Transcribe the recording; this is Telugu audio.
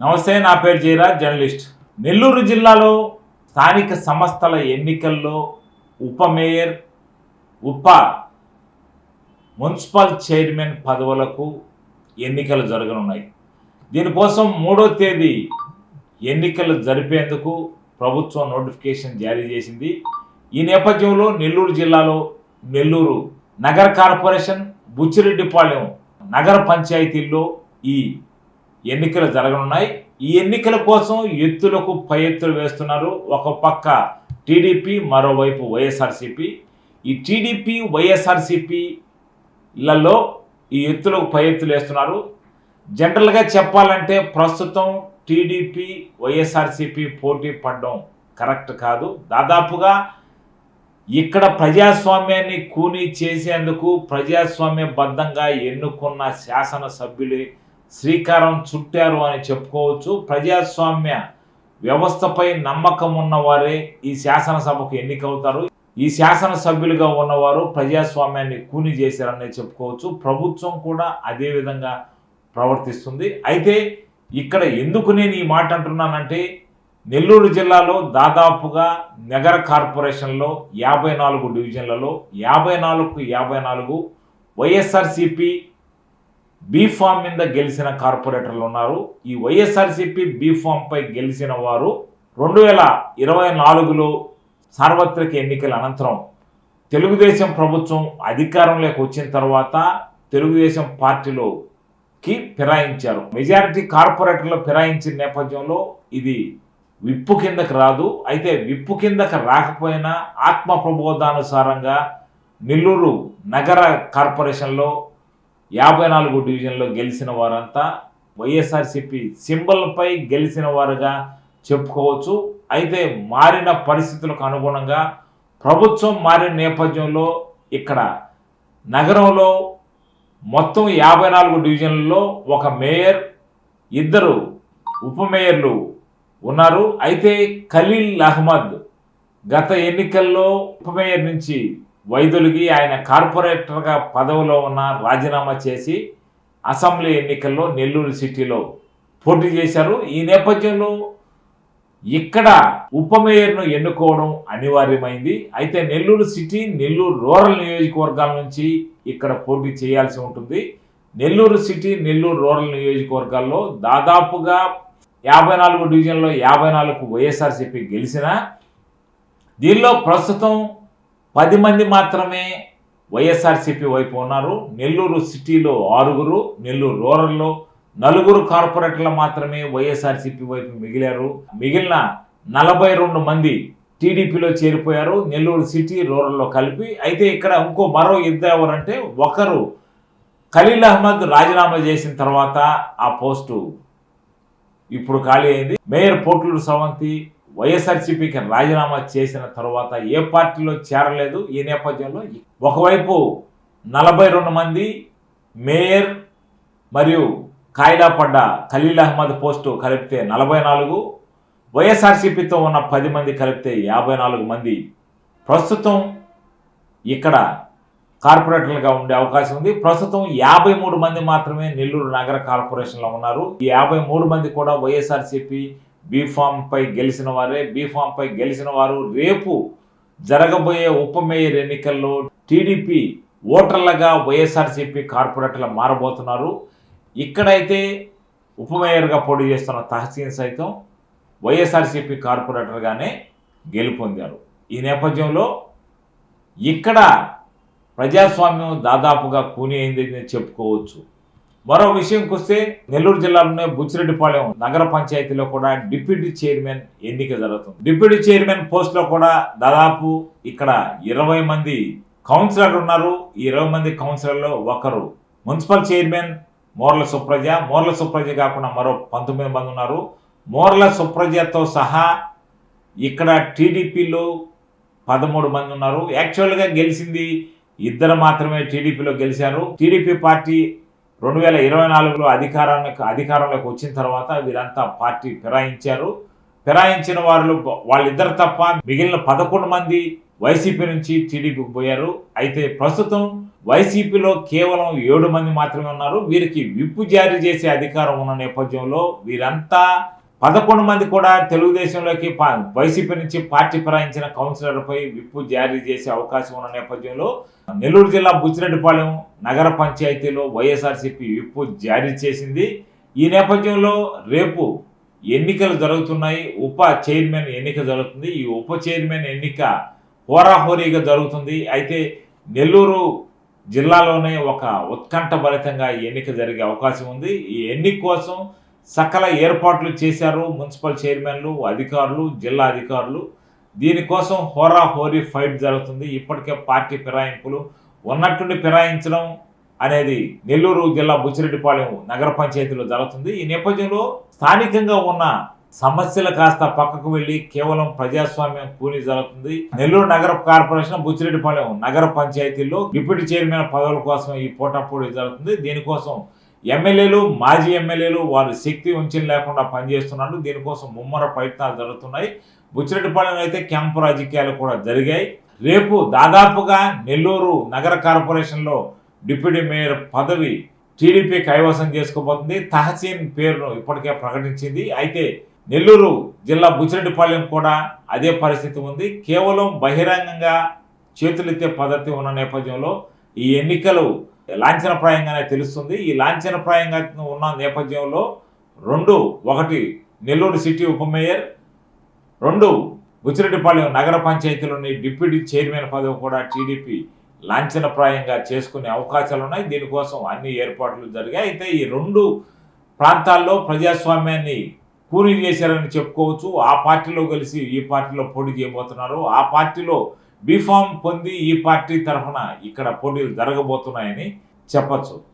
నమస్తే నా పేరు జయరాజ్ జర్నలిస్ట్. నెల్లూరు జిల్లాలో స్థానిక సంస్థల ఎన్నికల్లో ఉప మేయర్ ఉప మున్సిపల్ చైర్మన్ పదవులకు ఎన్నికలు జరగనున్నాయి. దీనికోసం మూడో తేదీ ఎన్నికలు జరిపేందుకు ప్రభుత్వం నోటిఫికేషన్ జారీ చేసింది. ఈ నేపథ్యంలో నెల్లూరు జిల్లాలో నెల్లూరు నగర కార్పొరేషన్ బుచ్చిరెడ్డిపాళెం నగర పంచాయతీల్లో ఈ ఎన్నికలు జరగనున్నాయి. ఈ ఎన్నికల కోసం ఎత్తులకు పై ఎత్తులు వేస్తున్నారు. ఒక పక్క టీడీపీ మరోవైపు వైఎస్ఆర్సీపీ. ఈ టీడీపీ వైఎస్ఆర్సీపీలలో ఈ ఎత్తులకు పై ఎత్తులు వేస్తున్నారు. జనరల్గా చెప్పాలంటే ప్రస్తుతం టీడీపీ వైఎస్ఆర్సీపీ పోటీ పడడం కరెక్ట్ కాదు. దాదాపుగా ఇక్కడ ప్రజాస్వామ్యాన్ని కూనీ చేసేందుకు ప్రజాస్వామ్యబద్ధంగా ఎన్నుకున్న శాసనసభ్యులే శ్రీకారం చుట్టారు అని చెప్పుకోవచ్చు. ప్రజాస్వామ్య వ్యవస్థపై నమ్మకం ఉన్నవారే ఈ శాసనసభకు ఎన్నికవుతారు. ఈ శాసనసభ్యులుగా ఉన్నవారు ప్రజాస్వామ్యాన్ని కూని చేశారనే చెప్పుకోవచ్చు. ప్రభుత్వం కూడా అదే విధంగా ప్రవర్తిస్తుంది. అయితే ఇక్కడ ఎందుకు నేను ఈ మాట అంటున్నానంటే నెల్లూరు జిల్లాలో దాదాపుగా నగర కార్పొరేషన్లో యాభై నాలుగు డివిజన్లలో యాభై నాలుగు యాభై నాలుగు వైఎస్ఆర్సిపి బీఫామ్ మీద గెలిచిన కార్పొరేటర్లు ఉన్నారు. ఈ వైఎస్ఆర్సిపి బీఫామ్పై గెలిచిన వారు రెండు వేల ఇరవై నాలుగులో సార్వత్రిక ఎన్నికల అనంతరం తెలుగుదేశం ప్రభుత్వం అధికారంలోకి వచ్చిన తర్వాత తెలుగుదేశం పార్టీలోకి ఫిరాయించారు. మెజారిటీ కార్పొరేటర్లు ఫిరాయించిన నేపథ్యంలో ఇది విప్పు కిందకి రాదు. అయితే విప్పు కిందకి రాకపోయినా ఆత్మ ప్రబోధానుసారంగా నెల్లూరు నగర కార్పొరేషన్లో యాభై నాలుగు డివిజన్లో గెలిచిన వారంతా వైఎస్ఆర్సిపి సింబల్పై గెలిచిన వారుగా చెప్పుకోవచ్చు. అయితే మారిన పరిస్థితులకు అనుగుణంగా ప్రభుత్వం మారిన నేపథ్యంలో ఇక్కడ నగరంలో మొత్తం యాభై నాలుగు డివిజన్లలో ఒక మేయర్ ఇద్దరు ఉప మేయర్లు ఉన్నారు. అయితే ఖలీల్ అహ్మద్ గత ఎన్నికల్లో ఉప మేయర్ నుంచి వైదొలిగి ఆయన కార్పొరేటర్గా పదవిలో ఉన్న రాజీనామా చేసి అసెంబ్లీ ఎన్నికల్లో నెల్లూరు సిటీలో పోటీ చేశారు. ఈ నేపథ్యంలో ఇక్కడ ఉప మేయర్ను ఎన్నుకోవడం అనివార్యమైంది. అయితే నెల్లూరు సిటీ నెల్లూరు రూరల్ నియోజకవర్గాల నుంచి ఇక్కడ పోటీ చేయాల్సి ఉంటుంది. నెల్లూరు సిటీ నెల్లూరు రూరల్ నియోజకవర్గాల్లో దాదాపుగా యాభై నాలుగు డివిజన్లో యాభై నాలుగు వైఎస్ఆర్సీపీ గెలిచిన దీనిలో ప్రస్తుతం పది మంది మాత్రమే వైఎస్ఆర్సీపీ వైపు ఉన్నారు. నెల్లూరు సిటీలో ఆరుగురు నెల్లూరు రూరల్లో నలుగురు కార్పొరేటర్లు మాత్రమే వైఎస్ఆర్సీపీ వైపు మిగిలారు. మిగిలిన నలభై రెండు మంది టీడీపీలో చేరిపోయారు. నెల్లూరు సిటీ రూరల్లో కలిపి. అయితే ఇక్కడ ఇంకో మరో ఇద్దరు ఎవరంటే ఒకరు ఖలీల్ అహ్మద్ రాజీనామా చేసిన తర్వాత ఆ పోస్టు ఇప్పుడు ఖాళీ అయింది. మేయర్ పోట్లూరు సవంతి వైఎస్ఆర్సీపీకి రాజీనామా చేసిన తర్వాత ఏ పార్టీలో చేరలేదు ఈ నేపథ్యంలో ఒకవైపు నలభై రెండు మంది మేయర్ మరియు కాయిదా పడ్డ ఖలీల్ అహ్మద్ పోస్టు కలిపితే నలభై నాలుగు వైఎస్ఆర్సీపీతో ఉన్న పది మంది కలిపితే యాభై నాలుగు మంది. ప్రస్తుతం ఇక్కడ కార్పొరేటర్లుగా ఉండే అవకాశం ఉంది. ప్రస్తుతం యాభై మూడు మంది మాత్రమే నెల్లూరు నగర కార్పొరేషన్లో ఉన్నారు. ఈ యాభై మూడు మంది కూడా వైఎస్ఆర్సీపీ బీఫామ్పై గెలిచిన వారే బీఫామ్పై గెలిచిన వారు రేపు జరగబోయే ఉప మేయర్ ఎన్నికల్లో టీడీపీ ఓటర్లుగా వైఎస్ఆర్సీపీ కార్పొరేటర్లు మారబోతున్నారు. ఇక్కడైతే ఉప మేయర్గా పోటీ చేస్తున్న తహసీన్ సైతం వైఎస్ఆర్సీపీ కార్పొరేటర్గానే గెలుపొందారు. ఈ నేపథ్యంలో ఇక్కడ ప్రజాస్వామ్యం దాదాపుగా కూని అయిందని చెప్పుకోవచ్చు. మరో విషయంకి వస్తే నెల్లూరు జిల్లాలోనే బుచ్చిరెడ్డిపాలెం నగర పంచాయతీలో కూడా డిప్యూటీ చైర్మన్ ఎన్నిక జరుగుతుంది. డిప్యూటీ చైర్మన్ పోస్ట్లో కూడా దాదాపు ఇక్కడ ఇరవై మంది కౌన్సిలర్ ఉన్నారు. ఈ ఇరవై మంది కౌన్సిలర్లో ఒకరు మున్సిపల్ చైర్మన్ మోర్ల సుప్రజ. మోర్ల సుప్రజ కాకుండా మరో పంతొమ్మిది మంది ఉన్నారు. మోర్ల సుప్రజతో సహా ఇక్కడ టీడీపీలో పదమూడు మంది ఉన్నారు. యాక్చువల్గా గెలిచింది ఇద్దరు మాత్రమే టీడీపీలో గెలిచారు. టీడీపీ పార్టీ రెండు వేల ఇరవై నాలుగులో అధికారానికి అధికారంలోకి వచ్చిన తర్వాత వీరంతా పార్టీ ఫిరాయించారు. ఫిరాయించిన వారు వాళ్ళిద్దరు తప్ప మిగిలిన పదకొండు మంది వైసీపీ నుంచి టీడీపీకి పోయారు. అయితే ప్రస్తుతం వైసీపీలో కేవలం ఏడు మంది మాత్రమే ఉన్నారు. వీరికి విప్పు జారీ చేసే అధికారం ఉన్న నేపథ్యంలో వీరంతా పదకొండు మంది కూడా తెలుగుదేశంలోకి వైసీపీ నుంచి పార్టీ పరాయించిన కౌన్సిలర్పై విప్పు జారీ చేసే అవకాశం ఉన్న నేపథ్యంలో నెల్లూరు జిల్లా బుచ్చిరెడ్డిపాలెం నగర పంచాయతీలో వైఎస్ఆర్సీపీ విప్పు జారీ చేసింది. ఈ నేపథ్యంలో రేపు ఎన్నికలు జరుగుతున్నాయి. ఉప చైర్మన్ ఎన్నిక జరుగుతుంది. ఈ ఉప చైర్మన్ ఎన్నిక హోరాహోరీగా జరుగుతుంది. అయితే నెల్లూరు జిల్లాలోనే ఒక ఉత్కంఠభరితంగా ఈ ఎన్నిక జరిగే అవకాశం ఉంది. ఈ ఎన్నిక కోసం సకల ఏర్పాట్లు చేశారు మున్సిపల్ చైర్మన్లు అధికారులు జిల్లా అధికారులు. దీనికోసం హోరా హోరీ ఫైట్ జరుగుతుంది. ఇప్పటికే పార్టీ ఫిరాయింపులు ఉన్నట్టుండి ఫిరాయించడం అనేది నెల్లూరు జిల్లా బుచ్చిరెడ్డిపాలెం నగర పంచాయతీలో జరుగుతుంది. ఈ నేపథ్యంలో స్థానికంగా ఉన్న సమస్యలు కాస్త పక్కకు వెళ్ళి కేవలం ప్రజాస్వామ్యం కూని జరుగుతుంది. నెల్లూరు నగర కార్పొరేషన్ బుచ్చిరెడ్డిపాలెం నగర పంచాయతీల్లో డిప్యూటీ చైర్మన్ పదవుల కోసం ఈ పోటాపోటీ జరుగుతుంది. దీనికోసం ఎమ్మెల్యేలు మాజీ ఎమ్మెల్యేలు వారి శక్తి ఉంచిన లేకుండా పనిచేస్తున్నారు. దీనికోసం ముమ్మర ప్రయత్నాలు జరుగుతున్నాయి. బుచ్చిరెడ్డిపాలెం అయితే క్యాంపు రాజకీయాలు కూడా జరిగాయి. రేపు దాదాపుగా నెల్లూరు నగర కార్పొరేషన్లో డిప్యూటీ మేయర్ పదవి టీడీపీ కైవసం చేసుకోబోతుంది. తహసీన్ పేరును ఇప్పటికే ప్రకటించింది. అయితే నెల్లూరు జిల్లా బుచ్చిరెడ్డిపాలెం కూడా అదే పరిస్థితి ఉంది. కేవలం బహిరంగంగా చేతులెత్తే పద్ధతి ఉన్న నేపథ్యంలో ఈ ఎన్నికలు లాంఛనప్రాయంగానే తెలుస్తుంది. ఈ లాంఛనప్రాయంగా ఉన్న నేపథ్యంలో రెండు ఒకటి నెల్లూరు సిటీ ఉప మేయర్ రెండు బుచ్చిరెడ్డిపాళెం నగర పంచాయతీలోని డిప్యూటీ చైర్మన్ పదవి కూడా టీడీపీ లాంఛనప్రాయంగా చేసుకునే అవకాశాలు ఉన్నాయి దీనికోసం అన్ని ఏర్పాట్లు జరిగాయి. అయితే ఈ రెండు ప్రాంతాల్లో ప్రజాస్వామ్యాన్ని కూలీ చేశారని చెప్పుకోవచ్చు. ఆ పార్టీలో కలిసి ఈ పార్టీలో పోటీ చేయబోతున్నారు. ఆ పార్టీలో బీఫామ్ పొంది ఈ పార్టీ తరఫున ఇక్కడ పోటీలు జరగబోతున్నాయని చెప్పచ్చు.